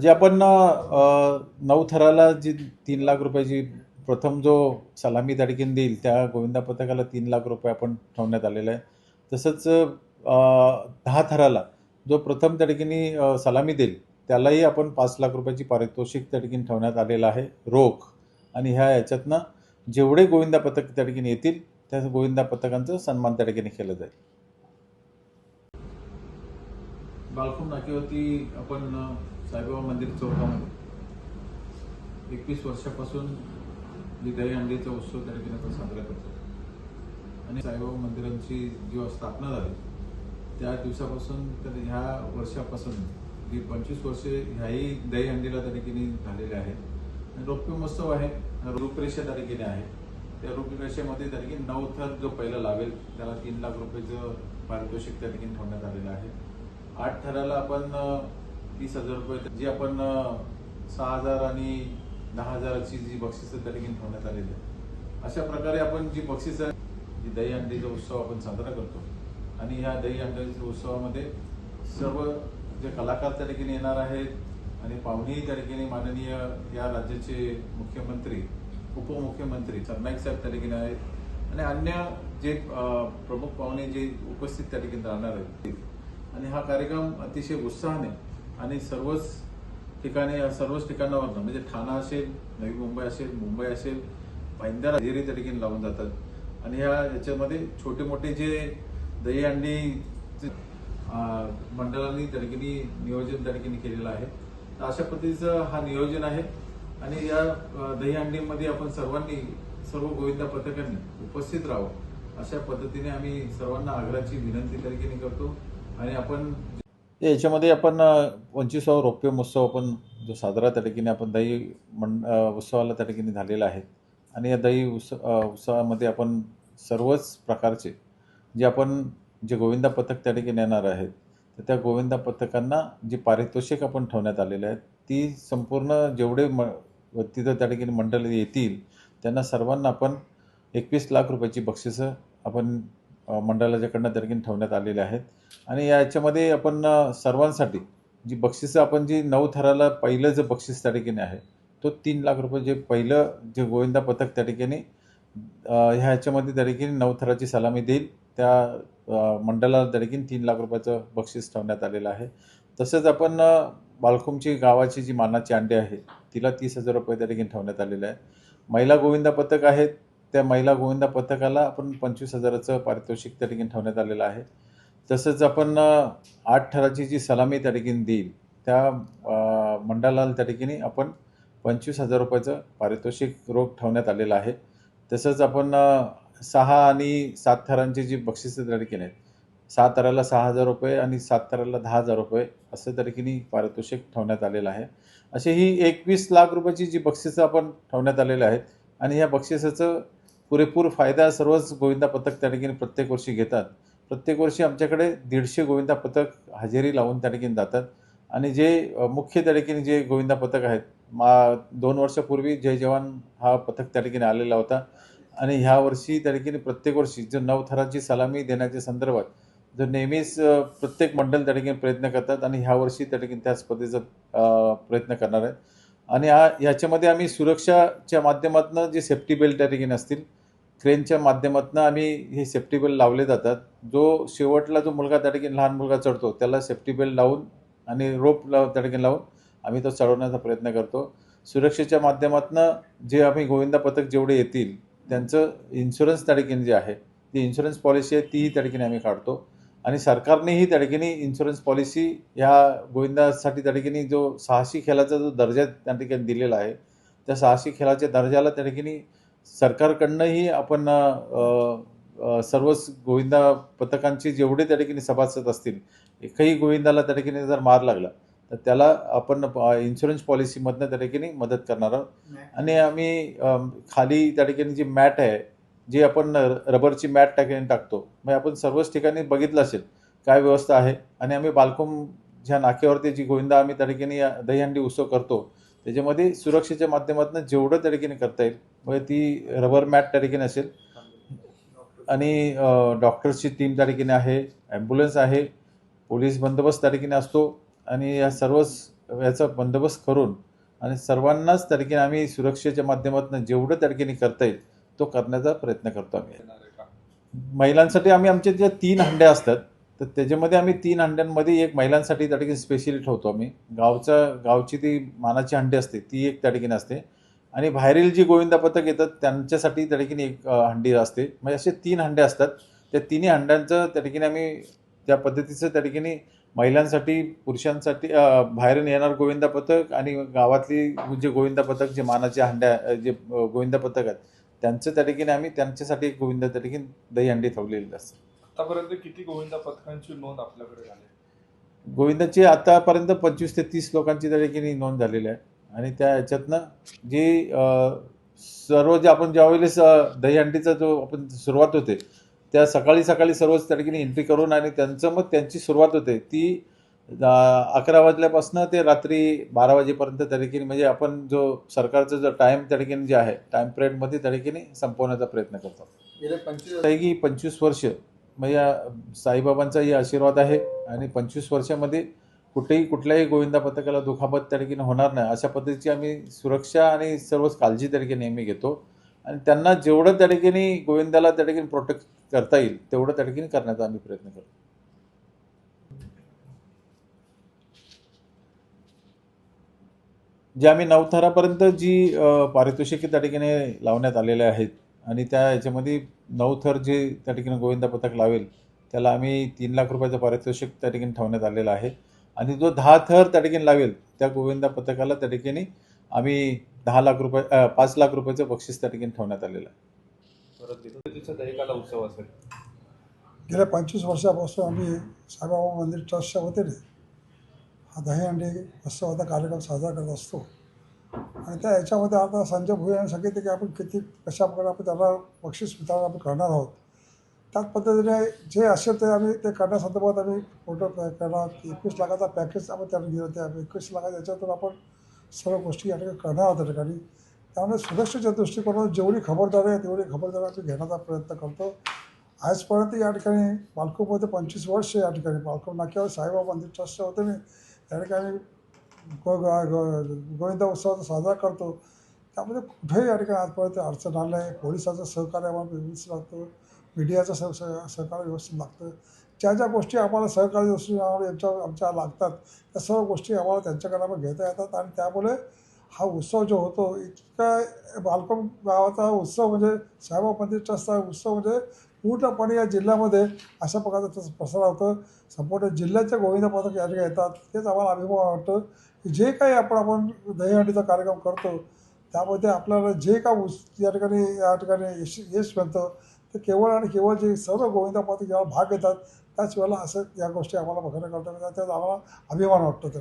जे आपण नऊ थराला जी तीन लाख रुपयाची प्रथम जो सलामी त्या देईल त्या गोविंदा पथकाला तीन लाख रुपये आपण ठेवण्यात आलेला आहे. तसंच दहा थराला जो प्रथम त्या सलामी देईल त्यालाही आपण पाच लाख रुपयाची पारितोषिक तडकीन ठेवण्यात आलेला आहे रोख. आणि ह्या याच्यातनं जेवढे गोविंदा पथक त्या ठिकाणी येतील त्या गोविंदा पथकांचं सन्मान त्या केलं जाईल. बालकुम नाकेवरती आपण साईबाबा मंदिर चौकामध्ये. एकवीस वर्षापासून जी दही अंडीचा उत्सव त्या ठिकाणी आपण साजरा करतो. आणि साईबाबा मंदिरांची जेव्हा स्थापना झाली त्या दिवसापासून तर ह्या वर्षापासून जी पंचवीस वर्षे ह्याही दही अंडीला त्या ठिकाणी झालेले आहे आणि रौप्य महोत्सव आहे रूपरेषा त्या ठिकाणी आहे. त्या रूपरेषेमध्ये त्या ठिकाणी नऊ थर जो पहिला लावेल त्याला तीन लाख रुपयेचं पारितोषिक त्या ठिकाणी ठेवण्यात आलेलं आहे. आठ थराला आपण तीस हजार रुपये जी आपण सहा हजार आणि दहा हजाराची जी बक्षिस त्या ठिकाणी ठेवण्यात आलेली आहे अशा प्रकारे आपण जी बक्षिसं जी दही अंडीचा उत्सव आपण साजरा करतो. आणि ह्या दही अंड्याच्या उत्सवामध्ये सर्व जे कलाकार त्या ठिकाणी येणार आहेत आणि पाहुणेही त्या ठिकाणी माननीय या राज्याचे मुख्यमंत्री उपमुख्यमंत्री सरनाईक साहेब त्या ठिकाणी आहेत. आणि अन्य जे प्रमुख पाहुणे जे उपस्थित त्या ठिकाणी राहणार आहेत. आणि हा कार्यक्रम अतिशय उत्साहाने आणि सर्वच ठिकाणी सर्वच ठिकाणावरनं म्हणजे ठाणा असेल नवी मुंबई असेल मुंबई असेल भाईंदर हजेरी त्या ठिकाणी लावून जातात. आणि ह्या याच्यामध्ये छोटे मोठे जे दही अंडी मंडळांनी त्या ठिकाणी नियोजन त्या ठिकाणी केलेलं आहे. तर अशा पद्धतीचं हा नियोजन आहे. आणि या दही अंडीमध्ये आपण सर्वांनी सर्व गोविंदा पथकांनी उपस्थित राहावं. अशा पद्धतीने आम्ही सर्वांना आग्रहाची विनंती त्या ठिकाणी करतो. आणि आपण याच्यामध्ये आपण पंचवीसावा रौप्य महोत्सव आपण जो साजरा त्या ठिकाणी आपण दही मंड उत्सवाला त्या ठिकाणी झालेला आहे. आणि या दही उत्स उत्सवामध्ये आपण सर्वच प्रकारचे जे आपण जे गोविंदा पथक त्या ठिकाणी येणार आहेत तर त्या गोविंदा पथकांना जी पारितोषिक आपण ठेवण्यात आलेले आहेत ती संपूर्ण जेवढे म तिथं त्या ठिकाणी मंडळी येतील त्यांना सर्वांना आपण एकवीस लाख रुपयाची बक्षिसं आपण मंडळाच्याकडनं त्या ठेवण्यात आलेले आहेत. आणि याच्यामध्ये आपण सर्वांसाठी जी बक्षिसं आपण जी नऊ थराला पहिलं जे बक्षीस त्या ठिकाणी आहे तो तीन लाख रुपये जे पहिलं जे गोविंदा पथक त्या ठिकाणी ह्या ह्याच्यामध्ये त्या ठिकाणी नऊ थराची सलामी देईल. त्या मंडळाला त्या ठिकाणी तीन लाख रुपयाचं बक्षीस ठेवण्यात आलेलं आहे. तसंच आपण बालकुमची गावाची जी मानाची अंडे आहे तिला तीस हजार रुपये त्या ठिकाणी ठेवण्यात आलेले आहे. महिला गोविंदा पथक आहेत त्या महिला गोविंदा पथकाला आपण पंचवीस हजाराचं पारितोषिक त्या ठिकाणी ठेवण्यात आलेलं आहे. तसंच आपण आठ थराची जी सलामी त्या ठिकाणी देईल त्या मंडळाला त्या ठिकाणी आपण पंचवीस हजार रुपयाचं पारितोषिक रोख ठेवण्यात आलेलं आहे. तसंच आपण सहा आणि सात थरांची जी बक्षिसं त्या ठिकाणी आहेत सहा थराला सहा हजार रुपये आणि सात थराला दहा हजार रुपये असं त्या ठिकाणी पारितोषिक ठेवण्यात आलेलं आहे. अशी ही एकवीस लाख रुपयाची जी बक्षिसं आपण ठेवण्यात आलेली आहेत आणि ह्या बक्षिसाचं पुरेपूर फायदा सर्वच गोविंदा पथक त्या ठिकाणी प्रत्येक वर्षी घेतात. प्रत्येक वर्षी आमच्याकडे दीडशे गोविंदा पथक हजेरी लावून त्या ठिकाणी जातात. आणि जे मुख्य त्या ठिकाणी जे गोविंदा पथक आहेत मा दोन वर्षापूर्वी जय जवान हा पथक त्या ठिकाणी आलेला होता. आणि ह्या वर्षी त्या ठिकाणी प्रत्येक वर्षी जो नवथराची सलामी देण्याच्या संदर्भात जो नेहमीच प्रत्येक मंडल त्या ठिकाणी प्रयत्न करतात आणि ह्या वर्षी त्या ठिकाणी त्याच पद्धतीचा प्रयत्न करणार आहेत. आणि हा ह्याच्यामध्ये आम्ही सुरक्षाच्या माध्यमातून जे सेफ्टी बेल्ट त्या ठिकाणी असतील क्रेनच्या माध्यमातून आम्ही हे सेफ्टी बेल्ट लावले जातात. जो शेवटला जो मुलगा त्या ठिकाणी लहान मुलगा चढतो त्याला सेफ्टी बेल्ट लावून आणि रोप लाव त्या ठिकाणी लावून आम्ही तो चढवण्याचा प्रयत्न करतो. सुरक्षेच्या माध्यमातून जे आम्ही गोविंदा पथक जेवढे येतील त्यांचं इन्शुरन्स त्या ठिकाणी जे आहे ती इन्शुरन्स पॉलिसी आहे तीही त्या ठिकाणी आम्ही काढतो. आणि सरकारनेही त्या ठिकाणी इन्शुरन्स पॉलिसी ह्या गोविंदासाठी त्या ठिकाणी जो साहसी खेळाचा जो दर्जा त्या ठिकाणी दिलेला आहे त्या साहसी खेळाच्या दर्जाला त्या ठिकाणी सरकारकडनंही आपण सर्वच गोविंदा पथकांचे जेवढे त्या ठिकाणी सभासद असतील एकही गोविंदाला त्या ठिकाणी जर मार लागला तर त्याला आपण इन्शुरन्स पॉलिसीमधनं त्या ठिकाणी मदत करणार आहोत. आणि आम्ही खाली त्या ठिकाणी जी मॅट आहे जी आपण रबरची मॅट त्या ठिकाणी टाकतो मग आपण सर्वच ठिकाणी बघितलं असेल काय व्यवस्था आहे. आणि आम्ही बालकोम ज्या नाक्यावरती जी गोविंदा आम्ही त्या ठिकाणी दहीहंडी उत्सव करतो त्याच्यामध्ये सुरक्षेच्या माध्यमातून जेवढं त्या ठिकाणी करता येईल मग ती रबर मॅट त्या ठिकाणी असेल. आणि डॉक्टर्सची टीम त्या ठिकाणी आहे ॲम्ब्युलन्स आहे पोलीस बंदोबस्त त्या ठिकाणी असतो. आणि या सर्वच याचा बंदोबस्त करून आणि सर्वांनाच त्या ठिकाणी आम्ही सुरक्षेच्या माध्यमातून जेवढं त्या ठिकाणी करता येईल तो करण्याचा प्रयत्न करतो आम्ही. महिलांसाठी आम्ही आमच्या ज्या तीन हंड्या असतात तर त्याच्यामध्ये आम्ही तीन हंड्यांमध्ये एक महिलांसाठी त्या ठिकाणी स्पेशली ठेवतो आम्ही. गावचा गावची ती मानाची हंडी असते ती एक त्या ठिकाणी असते. आणि बाहेरील जी गोविंदा पथक येतात त्यांच्यासाठी त्या ठिकाणी एक हंडी असते. म्हणजे असे तीन हंड्या असतात. त्या तिन्ही हंड्यांचं त्या ठिकाणी आम्ही त्या पद्धतीचं त्या ठिकाणी महिलांसाठी पुरुषांसाठी बाहेरून येणार गोविंदा पथक आणि गावातली जे गोविंदा पथक जे मानाचे हंड्या जे गोविंदा पथक आहेत त्यांचं त्या ठिकाणी आम्ही त्यांच्यासाठी गोविंदा त्या ठिकाणी दही हंडी ठेवलेली असते आतापर्यंत किती गोविंदा पथकांची नोंद आपल्याकडे झाली? गोविंदाची आतापर्यंत पंचवीस ते तीस लोकांची त्या ठिकाणी नोंद झालेली आहे. आणि त्या ह्याच्यातनं जी सर्व जे आपण ज्यावेळेस दहीहंडीचा जो आपण सुरुवात होते त्या सकाळी सकाळी सर्वच त्या ठिकाणी एंट्री करून आणि त्यांचं मग त्यांची सुरुवात होते ती अकरा वाजल्यापासून ते रात्री बारा वाजेपर्यंत त्या ठिकाणी म्हणजे आपण जो सरकारचा जो टाईम त्या ठिकाणी जे आहे टाईम पिरियडमध्ये त्या ठिकाणी संपवण्याचा प्रयत्न करतो गेले पंचवीस पैकी पंचवीस वर्ष म्हणजे या साईबाबांचाही आशीर्वाद आहे आणि पंचवीस वर्षामध्ये कुठेही कुठल्याही गोविंदा पथकाला दुखापत त्या ठिकाणी होणार नाही. अशा पद्धतीची आम्ही सुरक्षा आणि सर्वच काळजी त्या ठिकाणी नेहमी घेतो. आणि त्यांना जेवढं त्या ठिकाणी गोविंदाला त्या ठिकाणी प्रोटेक्ट करता येईल तेवढं त्या ठिकाणी करण्याचा आम्ही प्रयत्न करतो. जे आम्ही नवथरापर्यंत जी पारितोषिके त्या ठिकाणी लावण्यात आलेले आहेत आणि त्या याच्यामध्ये नऊ थर जे त्या ठिकाणी गोविंदा पथक लावेल त्याला आम्ही तीन लाख रुपयाचं पारितोषिक त्या ठिकाणी ठेवण्यात आलेलं आहे. आणि जो दहा थर त्या ठिकाणी लावेल त्या गोविंदा पथकाला त्या ठिकाणी आम्ही दहा लाख रुपये पाच लाख रुपयाचं बक्षीस त्या ठिकाणी ठेवण्यात आलेलं आहे. परत उत्सव असेल. गेल्या पंचवीस वर्षापासून आम्ही साईबाबा मंदिर ट्रस्टच्या वतीने हा दहीहंडी उत्सवाचा कार्यक्रम साजरा करत असतो. आणि त्या याच्यामध्ये आता संजय भुई यांनी सांगितले की आपण किती कशा प्रकारे आपण त्याला बक्षीस वितरण आपण करणार आहोत. त्याच पद्धतीने जे असेल ते आम्ही ते करण्यासंदर्भात आम्ही फोटो करणार एकवीस लाखाचा पॅकेज आपण त्याला दिलं त्या एकवीस लाखाच्या याच्यातून आपण सर्व गोष्टी या ठिकाणी करणार आहोत त्या ठिकाणी. त्यामुळे सुरक्षेच्या दृष्टिकोनातून जेवढी खबरदारी आहे तेवढी खबरदारी आम्ही घेण्याचा प्रयत्न करतो. आजपर्यंत या ठिकाणी पालखोमध्ये पंचवीस वर्ष या ठिकाणी. पालखो नाक्यावर साईबाबा मंदिर ट्रस्टच्या मी त्या ठिकाणी गो गो- गोविंदा उत्सवाचा साजरा करतो. त्यामध्ये कुठेही या आजपर्यंत अडचण आलं आहे पोलिसाचं सहकार्य आम्हाला व्यवस्थित लागतं. मीडियाचं सह सह- सहकार्य व्यवस्थित लागतं. ज्या ज्या गोष्टी आम्हाला सहकारी गोष्टी आम्हाला यांच्या आमच्या लागतात त्या सर्व गोष्टी आम्हाला त्यांच्याकडे आम्हाला घेता येतात आणि त्यामुळे हा उत्सव जो होतो इतका बालकम गावाचा उत्सव म्हणजे साहेबा मंदिर ट्रस्टचा उत्सव म्हणजे पूर्णपणे या जिल्ह्यामध्ये अशा प्रकारचा त्याचा प्रसार होतं. संपूर्ण जिल्ह्याच्या गोविंद पथक या ठिकाणी येतात. तेच आम्हाला अभिमान वाटतं. जे काही आपण आपण दहीहंडीचा कार्यक्रम करतो त्यामध्ये आपल्याला जे काय उस या ठिकाणी या ठिकाणी यश यश मिळतं ते केवळ आणि केवळ जे सर्व गोविंदा जेव्हा भाग घेतात त्याच वेळेला असं या गोष्टी आम्हाला बघायला कळतात त्यात आम्हाला अभिमान वाटतो तर.